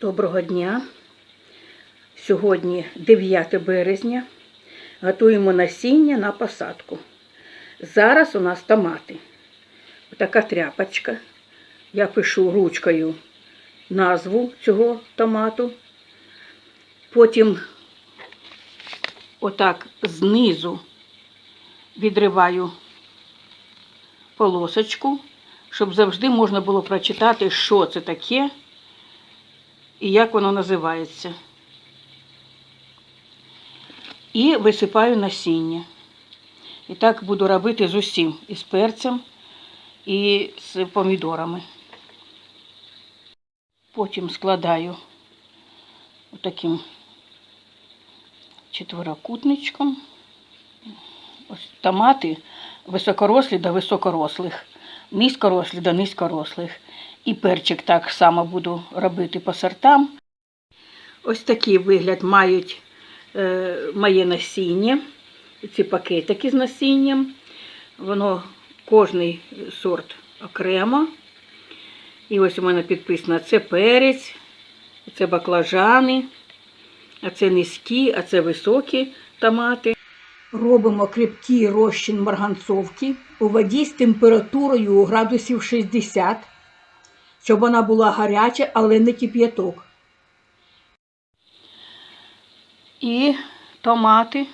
Доброго дня. Сьогодні 9 березня. Готуємо насіння на посадку. Зараз у нас томати. Така тряпочка. Я пишу ручкою назву цього томату. Потім отак знизу відриваю полосочку, щоб завжди можна було прочитати, що це таке і як воно називається. І висипаю насіння. І так буду робити з усім, і з перцем, і з помідорами. Потім складаю отаким четверокутничком. Ось томати високорослі до високорослих, низькорослі до низькорослих. І перчик так само буду робити по сортам. Ось такий вигляд мають е, моє насіння. Ці пакетики з насінням. Воно кожний сорт окремо. І ось у мене підписано це перець, це баклажани, а це низькі, а це високі томати. Робимо кріпкий розчин марганцовки у воді з температурою градусів 60, щоб вона була гаряча, але не кип'яток. І томати,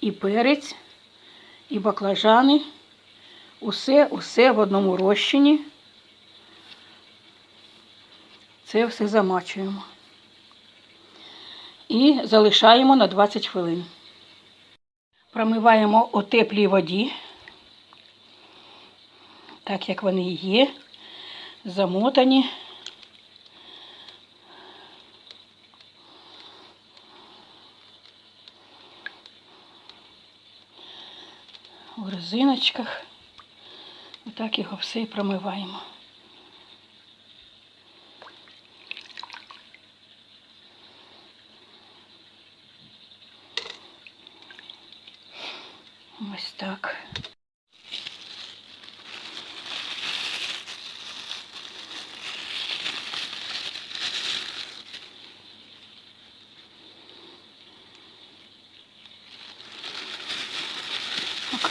і перець, і баклажани. Усе, усе в одному розчині. Це все замачуємо. І залишаємо на 20 хвилин. Промиваємо у теплій воді, так як вони є, замотані. У резиночках. Отак його все і промиваємо. Ось так.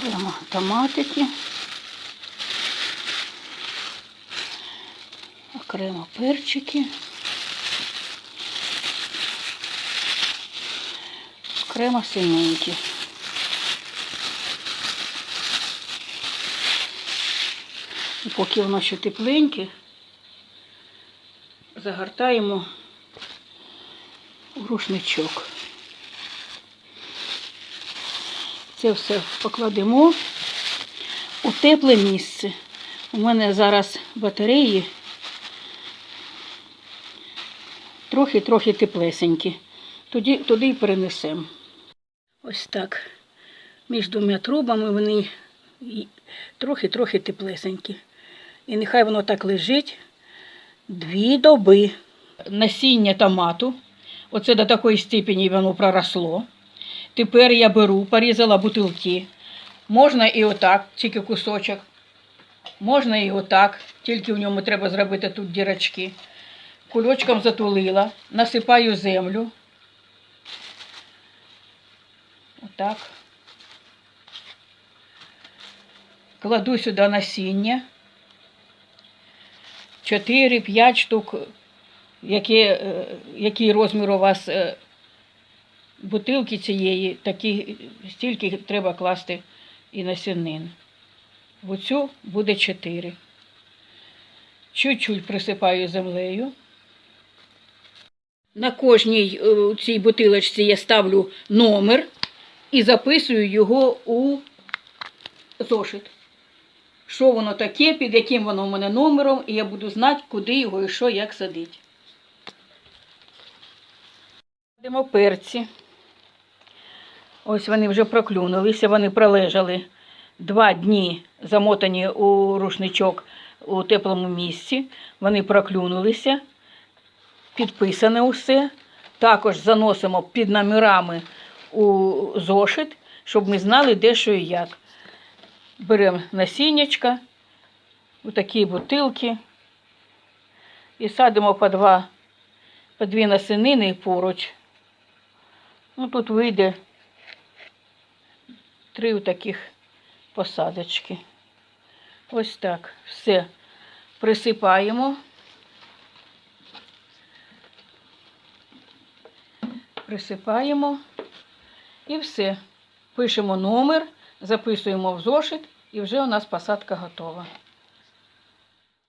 Окремо томатики. Окремо перчики. Окремо синенькі. І поки воно ще тепленьке, загортаємо в рушничок. Це все покладемо у тепле місце. У мене зараз батареї трохи-трохи теплесенькі. Тоді, туди і перенесемо. Ось так. Між двома трубами вони трохи-трохи теплесенькі. І нехай воно так лежить дві доби. Насіння томату. Оце до такої степені воно проросло. Тепер я беру, порізала бутилки. Можна і отак, тільки кусочок. Можна і отак, тільки в ньому треба зробити тут дірочки. Кульочком затулила, насипаю землю. Отак. Кладу сюди насіння. 4-5 штук, які, е, який розмір у вас е, бутилки цієї, такі, стільки треба класти і насінин. В оцю буде 4. Чуть-чуть присипаю землею. На кожній е, цій бутилочці я ставлю номер і записую його у зошит. Що воно таке, під яким воно в мене номером, і я буду знати, куди його і що, як садити. Садимо перці. Ось вони вже проклюнулися, вони пролежали два дні замотані у рушничок у теплому місці. Вони проклюнулися, підписане усе. Також заносимо під номерами у зошит, щоб ми знали, де що і як. Беремо насіннячка, такі бутилки І садимо по два, по дві насинини поруч. Ну, тут вийде три таких посадочки. Ось так. Все присипаємо. Присипаємо і все. Пишемо номер, записуємо в зошит, і вже у нас посадка готова.